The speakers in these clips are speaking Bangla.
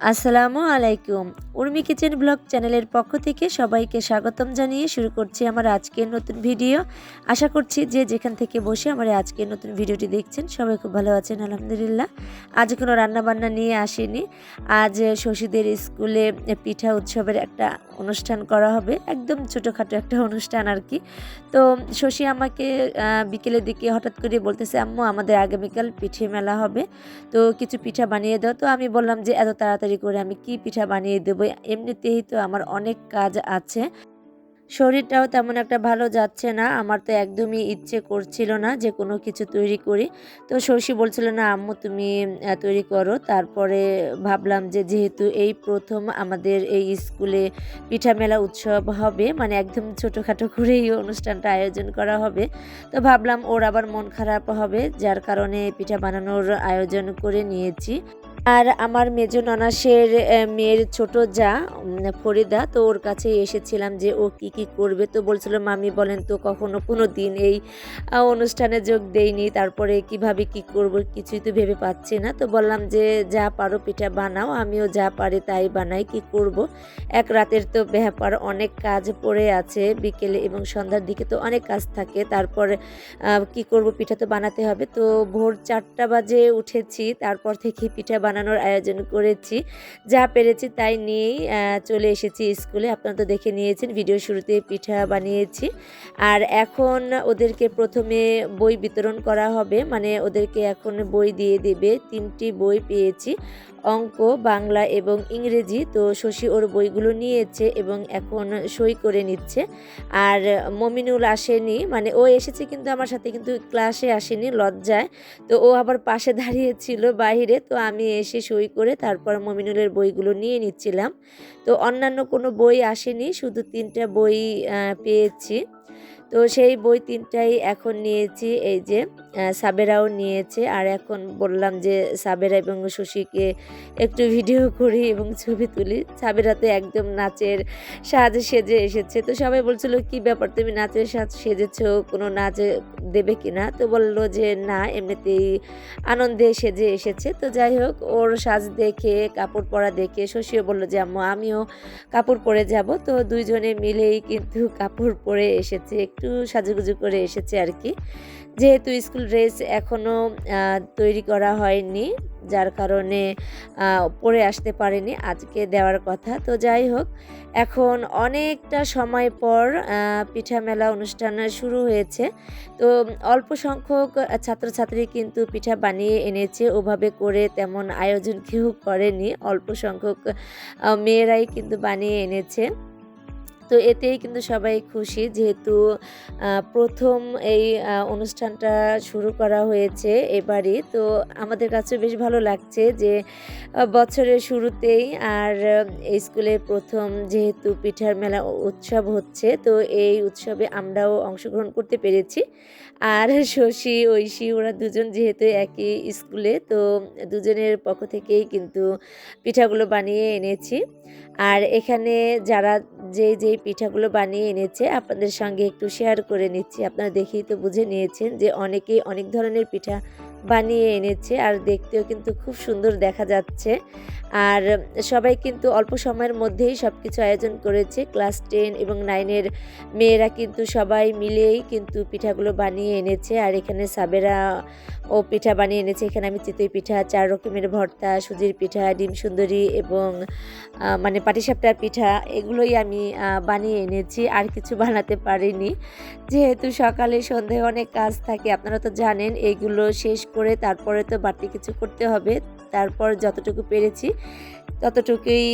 আসসালামু আলাইকুম। উর্মি কিচেন ব্লগ চ্যানেলের পক্ষ থেকে সবাইকে স্বাগতম জানিয়ে শুরু করছি আমার আজকের নতুন ভিডিও। আশা করছি যে যেখান থেকে বসে আমার আজকের নতুন ভিডিওটি দেখছেন, সবাই খুব ভালো আছেন, আলহামদুলিল্লাহ। আজ কোনো রান্নাবান্না নিয়ে আসিনি। আজ শশীদের স্কুলে পিঠা উৎসবের একটা অনুষ্ঠান করা হবে, একদম ছোটোখাটো একটা অনুষ্ঠান আর কি। তো শশী আমাকে বিকেলের দিকে হঠাৎ করে বলতেছে, আম্মু, আমাদের আগামীকাল পিঠে মেলা হবে, তো কিছু পিঠা বানিয়ে দাও। তো আমি বললাম যে, এত তাড়াতাড়ি করে আমি কি পিঠা বানিয়ে দেবো? এমনিতেই তো আমার অনেক কাজ আছে। শরীরটাও তেমন একটা ভালো যাচ্ছে না। আমার তো একদমই ইচ্ছে করছিল না যে কোনো কিছু তৈরি করি। তো শশী বলছিল, না আম্মু, তুমি তৈরি করো। তারপরে ভাবলাম যে যেহেতু এই প্রথম আমাদের এই স্কুলে পিঠা মেলা উৎসব হবে মানে একদম ছোটোখাটো করেই অনুষ্ঠানটা আয়োজন করা হবে, তো ভাবলাম ওর আবার মন খারাপ হবে, যার কারণে পিঠা বানানোর আয়োজন করে নিয়েছি। আর আমার মেজো ননাসের মেয়ের ছোট যা ফরিদা, তো ওর কাছে এসেছিলাম যে ও কি কি করবে। তো বলছিল, মামি, বলেন তো, কখনো কোনো দিন এই অনুষ্ঠানে যোগ দেইনি, তারপরে কীভাবে কি করব? কিছুই তো ভেবে পাচ্ছি না। তো বললাম যে, যা পারো, পিঠা বানাও, আমিও যা পারি তাই বানাই, কি করব? এক রাতের তো ব্যাপার, অনেক কাজ পড়ে আছে বিকেলে এবং সন্ধ্যার দিকে তো অনেক কাজ থাকে, তারপরে কি করব, পিঠা তো বানাতে হবে। তো ভোর চারটা বাজে উঠেছি, তারপর থেকে পিঠা বানানোর আয়োজন করেছি। যা পেরেছি তাই নিয়েই চলে এসেছি স্কুলে। আপনারা তো দেখে নিয়েছেন, ভিডিও শুরুতে পিঠা বানিয়েছি। আর এখন ওদেরকে প্রথমে বই বিতরণ করা হবে। মানে ওদেরকে এখন বই দিয়ে দেবে। তিনটি বই পেয়েছি। অঙ্ক, বাংলা এবং ইংরেজি। তো শশী ওর বইগুলো নিয়েছে এবং এখন সই করে নিচ্ছে। আর মমিনুল আসেনি মানে ও এসেছে কিন্তু আমার সাথে কিন্তু ক্লাসে আসেনি, লজ্জায়। তো ও আবার পাশে দাঁড়িয়েছিল বাইরে তো আমি এসে সই করে তারপর মমিনুলের বইগুলো নিয়ে নিচ্ছিলাম। তো অন্যান্য কোনো বই আসেনি, শুধু তিনটা বই পেয়েছি। তো সেই বই তিনটাই এখন নিয়েছি, এই যে সাবেরাও নিয়েছে। আর এখন বললাম যে, সাবেরা এবং শশীকে একটু ভিডিও করি এবং ছবি তুলি। সাবেরা তো একদম নাচের সাজ সেজে এসেছে। তো সবাই বলছিল, কি ব্যাপার, তুমি নাচের সাজ সেজেছ? কোনো নাচে দেবে কি না? তো বলল যে, না, এমনিতেই আনন্দে সেজে এসেছে। তো যাই হোক, ওর সাজ দেখে, কাপড় পরা দেখে শশীও বলল যে, আম্মু, আমিও কাপড় পরে যাব। তো দুইজনে মিলেই কিন্তু কাপড় পরে এসেছে। একটু সাজুগুজু করে এসেছে আর কি। যেহেতু স্কুল ড্রেস এখনও তৈরি করা হয়নি, যার কারণে পরে আসতে পারেনি আজকে দেওয়ার কথা। তো যাই হোক, এখন অনেকটা সময় পর পিঠা মেলা অনুষ্ঠান শুরু হয়েছে। তো অল্প সংখ্যক ছাত্রছাত্রী কিন্তু পিঠা বানিয়ে এনেছে, ওভাবে করে তেমন আয়োজন কেউ করেনি। অল্প সংখ্যক মেয়েরাই কিন্তু বানিয়ে এনেছে। তো এতেই কিন্তু সবাই খুশি যেহেতু প্রথম এই অনুষ্ঠানটা শুরু করা হয়েছে এবারই। তো আমাদের কাছে বেশ ভালো লাগছে যে বছরের শুরুতেই আর স্কুলে প্রথম যেহেতু পিঠার মেলা উৎসব হচ্ছে, তো এই উৎসবে আমরাও অংশগ্রহণ করতে পেরেছি। আর শশী, ঐশী ওরা দুজন যেহেতু একই স্কুলে, তো দুজনের পক্ষ থেকেই কিন্তু পিঠাগুলো বানিয়ে এনেছি। আর এখানে যারা যে যে পিঠাগুলো বানিয়ে এনেছে, আপনাদের সঙ্গে একটু শেয়ার করে নিচ্ছি। আপনারা দেখেই তো বুঝে নিয়েছেন যে অনেকেই অনেক ধরনের পিঠা বানিয়ে এনেছে আর দেখতেও কিন্তু খুব সুন্দর দেখা যাচ্ছে। আর সবাই কিন্তু অল্প সময়ের মধ্যেই সব কিছু আয়োজন করেছে। ক্লাস টেন এবং নাইনের মেয়েরা কিন্তু সবাই মিলেই কিন্তু পিঠাগুলো বানিয়ে এনেছে। আর এখানে সাবেরা ও পিঠা বানিয়ে এনেছে। এখানে আমি চিতই পিঠা, চার রকমের ভর্তা, সুজির পিঠা, ডিম সুন্দরী এবং মানে পাটিসাপটার পিঠা এগুলোই আমি বানিয়ে এনেছি। আর কিছু বানাতে পারিনি। যেহেতু সকালে সন্ধ্যায় অনেক কাজ থাকে, আপনারা তো জানেন এইগুলো শেষ করে তারপরে তো বাড়তি কিছু করতে হবে। তারপর যতটুকু পেরেছি ততটুকুই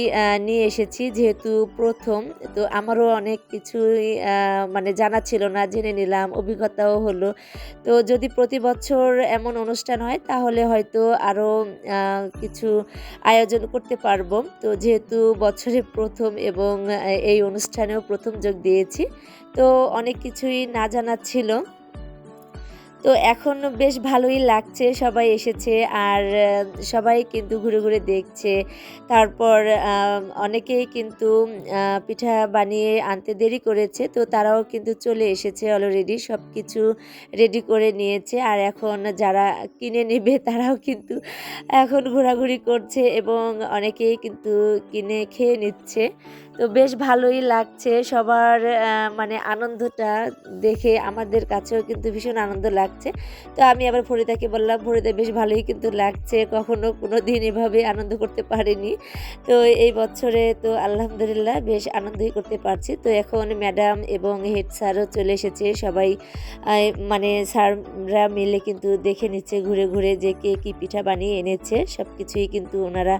নিয়ে এসেছি যেহেতু প্রথম। তো আমারও অনেক কিছুই মানে জানা ছিল না, জেনে নিলাম, অভিজ্ঞতাও হলো। তো যদি প্রতি বছর এমন অনুষ্ঠান হয় তাহলে হয়তো আরও কিছু আয়োজন করতে পারব। তো যেহেতু বছরে প্রথম এবং এই অনুষ্ঠানেও প্রথম যোগ দিয়েছি। তো অনেক কিছুই না জানা ছিল। তো এখন বেশ ভালোই লাগছে, সবাই এসেছে আর সবাই কিন্তু ঘুরে ঘুরে দেখছে। তারপর অনেকেই কিন্তু পিঠা বানিয়ে আনতে দেরি করেছে, তো তারাও কিন্তু চলে এসেছে অলরেডি সব কিছু রেডি করে নিয়েছে। আর এখন যারা কিনে নেবে, তারাও কিন্তু এখন ঘোরাঘুরি করছে এবং অনেকেই কিন্তু কিনে খেয়ে নিচ্ছে। তো বেশ ভালোই লাগছে সবার মানে আনন্দটা দেখে আমাদের কাছেও কিন্তু ভীষণ আনন্দ লাগছে। তো আমি আবার ফরিদাকে বললাম, ফরিদা, বেশ ভালোই কিন্তু লাগছে, কখনো কোনো দিন এভাবে আনন্দ করতে পারিনি। তো এই বছরে তো আলহামদুলিল্লাহ বেশ আনন্দই করতে পারছি। তো এখন ম্যাডাম এবং হেড স্যারও চলে এসেছে, সবাই মানে স্যাররা মিলে কিন্তু দেখে নিচ্ছে, ঘুরে ঘুরে যে কে কী পিঠা বানিয়ে এনেছে সব কিছুই কিন্তু ওনারা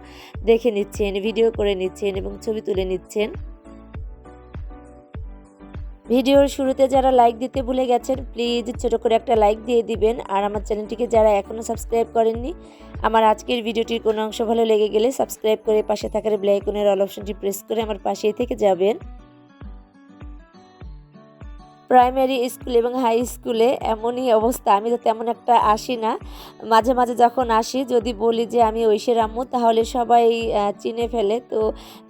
দেখে নিচ্ছেন, ভিডিও করে নিচ্ছেন এবং ছবি তুলে নিচ্ছেন। ভিডিওর শুরুতে যারা লাইক দিতে ভুলে গেছেন প্লিজ ছোট করে একটা লাইক দিয়ে দিবেন। আর আমার চ্যানেলটিকে যারা এখনও সাবস্ক্রাইব করেননি, আমার আজকের ভিডিওটির কোনো অংশ ভালো লেগে গেলে সাবস্ক্রাইব করে পাশে থাকার ব্ল্যাক আইকনের অল অপশনটি প্রেস করে আমার পাশেই থেকে যাবেন। প্রাইমারি স্কুল এবং হাই স্কুলে এমনই অবস্থা। আমি তো তেমন একটা আসি না। মাঝে মাঝে যখন আসি, যদি বলি যে আমি ঐশের আম্মু, তাহলে সবাই চিনে ফেলে। তো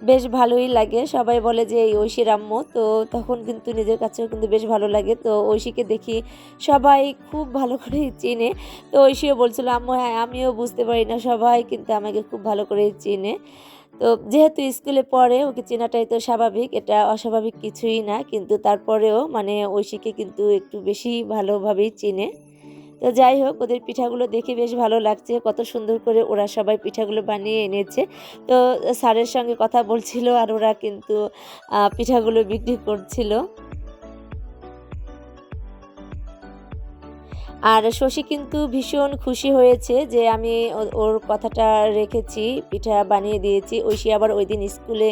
বেশ ভালোই লাগে। সবাই বলে যে এই ঐশীর আম্মু। তো তখন কিন্তু নিজের কাছেও কিন্তু বেশ ভালো লাগে। তো ঐশীকে দেখি সবাই খুব ভালো করে চিনে। তো ঐশীও বলছিল, আম্মু হ্যাঁ আমিও বুঝতে পারি না। সবাই কিন্তু আমাকে খুব ভালো করে চিনে। তো যেহেতু স্কুলে পড়ে, ওকে চেনাটাই তো স্বাভাবিক, এটা অস্বাভাবিক কিছুই না, কিন্তু তারপরেও মানে ঐশীকে কিন্তু একটু বেশি ভালোভাবেই চিনে। তো যাই হোক, ওদের পিঠাগুলো দেখে বেশ ভালো লাগছে, কত সুন্দর করে ওরা সবাই পিঠাগুলো বানিয়ে এনেছে। তো স্যারের সঙ্গে কথা বলছিল আর ওরা কিন্তু পিঠাগুলো বিক্রি করছিল। আর শশী কিন্তু ভীষণ খুশি হয়েছে যে আমি ওর কথাটা রেখেছি, পিঠা বানিয়ে দিয়েছি। ঐশী আবার ওই দিন স্কুলে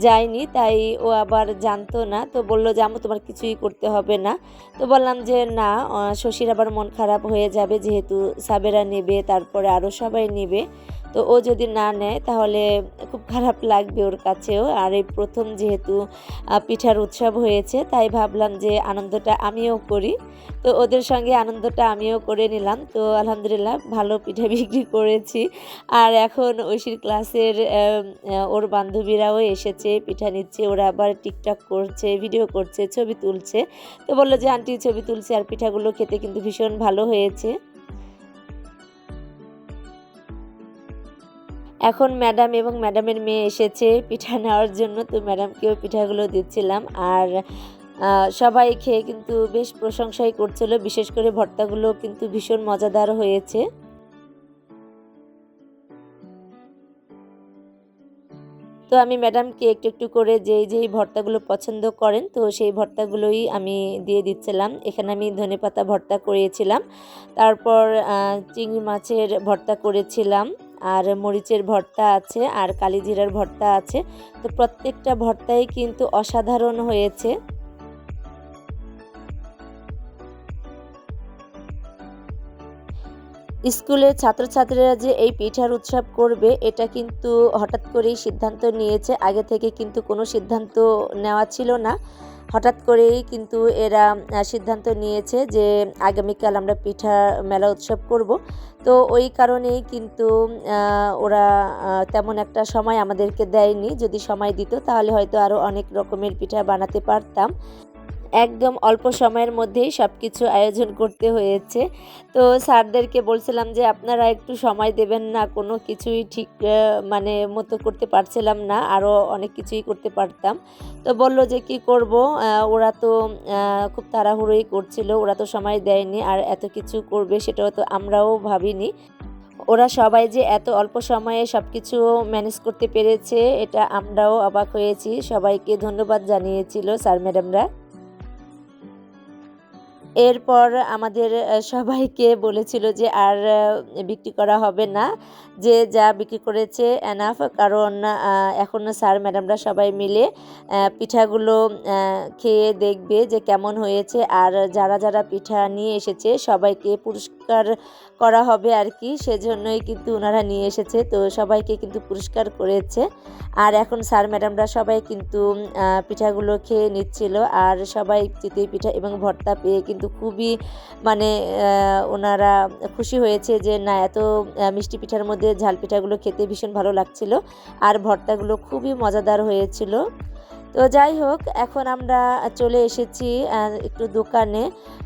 যায়নি, তাই ও আবার জানতো না। তো বলল যে, আমি, তোমার কিছুই করতে হবে না। তো বললাম যে, না শশীর আবার মন খারাপ হয়ে যাবে যেহেতু সাবেরা নেবে, তারপরে আরও সবাই নেবে। তো ও যদি না নেয়, তাহলে খুব খারাপ লাগবে ওর কাছেও। আর এই প্রথম যেহেতু পিঠার উৎসব হয়েছে, তাই ভাবলাম যে আনন্দটা আমিও করি। তো ওদের সঙ্গে আনন্দটা আমিও করে নিলাম। তো আলহামদুলিল্লাহ ভালো পিঠা বিক্রি করেছি। আর এখন ঐশীর ক্লাসের ওর বান্ধবীরাও এসেছে, পিঠা নিচ্ছে, ওরা আবার টিকটক করছে, ভিডিও করছে, ছবি তুলছে। তো বলল যে, আন্টি ছবি তুলছে, আর পিঠাগুলো খেতে কিন্তু ভীষণ ভালো হয়েছে। এখন ম্যাডাম এবং ম্যাডামের মেয়ে এসেছে, পিঠা নেওয়ার জন্য। তো ম্যাডামকেও পিঠাগুলো দিচ্ছিলাম। আর সবাই খেয়ে কিন্তু বেশ প্রশংসাই করছিল। বিশেষ করে ভর্তাগুলো কিন্তু ভীষণ মজাদার হয়েছে। তো আমি ম্যাডামকে একটু একটু করে যেই যেই ভর্তাগুলো পছন্দ করেন, তো সেই ভর্তাগুলোই আমি দিয়ে দিচ্ছিলাম। এখানে আমি ধনেপাতা ভর্তা করিয়েছিলাম তারপর চিংড়ি মাছের ভর্তা করেছিলাম। আর মরিচের ভর্তা আছে আর কালিজিরার ভর্তা আছে। তো প্রত্যেকটা ভর্তাই কিন্তু অসাধারণ হয়েছে। স্কুলের ছাত্রছাত্রীরা যে এই পিঠার উৎসব করবে, এটা কিন্তু হঠাৎ করেই সিদ্ধান্ত নিয়েছে। আগে থেকে কিন্তু কোনো সিদ্ধান্ত নেওয়া ছিল না। হঠাৎ করেই কিন্তু এরা সিদ্ধান্ত নিয়েছে যে আগামীকাল আমরা পিঠা মেলা উৎসব করব। তো ওই কারণেই কিন্তু ওরা তেমন একটা সময় আমাদেরকে দেয়নি। যদি সময় দিত তাহলে হয়তো আরও অনেক রকমের পিঠা বানাতে পারতাম। একদম অল্প সময়ের মধ্যেই সব কিছু আয়োজন করতে হয়েছে। তো স্যারদেরকে বলছিলাম যে, আপনারা একটু সময় দেবেন না, কোনো কিছুই ঠিক মানে মতো করতে পারছিলাম না আরও অনেক কিছুই করতে পারতাম। তো বলল যে, কি করব? ওরা তো খুব তাড়াহুড়োই করছিল, ওরা তো সময় দেয়নি, আর এত কিছু করবে সেটাও তো আমরাও ভাবিনি। ওরা সবাই যে এত অল্প সময়ে সব কিছু ম্যানেজ করতে পেরেছে, এটা আমরাও অবাক হয়েছি। সবাইকে ধন্যবাদ জানিয়েছিল স্যার ম্যাডামরা। এরপর আমাদের সবাইকে বলেছিল যে আর বিক্রি করা হবে না, যে যা বিক্রি করেছে এনাফ কারণ এখন স্যার, ম্যাডামরা সবাই মিলে পিঠাগুলো খেয়ে দেখবে যে কেমন হয়েছে, আর যারা যারা পিঠা নিয়ে এসেছে সবাইকে পুরস্কার পুরস্কার করা হবে আর কি, সেজন্যই কিন্তু ওনারা নিয়ে এসেছে। তো সবাইকে কিন্তু পুরস্কার করেছে। আর এখন স্যার ম্যাডামরা সবাই কিন্তু পিঠাগুলো খেয়ে নিচ্ছিল। আর সবাই চিতই পিঠা এবং ভর্তা পেয়ে কিন্তু খুবই মানে ওনারা খুশি হয়েছে যে, না, এত মিষ্টি পিঠার মধ্যে ঝাল পিঠাগুলো খেতে ভীষণ ভালো লাগছিল। আর ভর্তাগুলো খুবই মজাদার হয়েছিল। তো যাই হোক, এখন আমরা চলে এসেছি একটু দোকানে।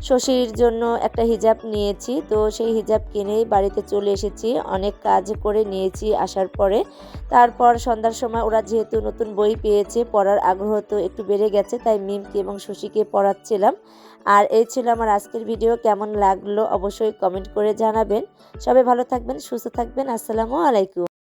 শশীর জন্য একটা হিজাব নিয়েছি, তো সেই হিজাব কিনেই বাড়িতে চলে এসেছি। অনেক কাজ করে নিয়েছি আসার পরে। তারপর সন্ধ্যার সময় ওরা যেহেতু নতুন বই পেয়েছে, পড়ার আগ্রহ তো একটু বেড়ে গেছে, তাই মিমকে এবং শশীকে পড়াচ্ছিলাম। আর এই ছিল আমার আজকের ভিডিও, কেমন লাগল অবশ্যই কমেন্ট করে জানাবেন। সবাই ভালো থাকবেন, সুস্থ থাকবেন, আসসালামু আলাইকুম।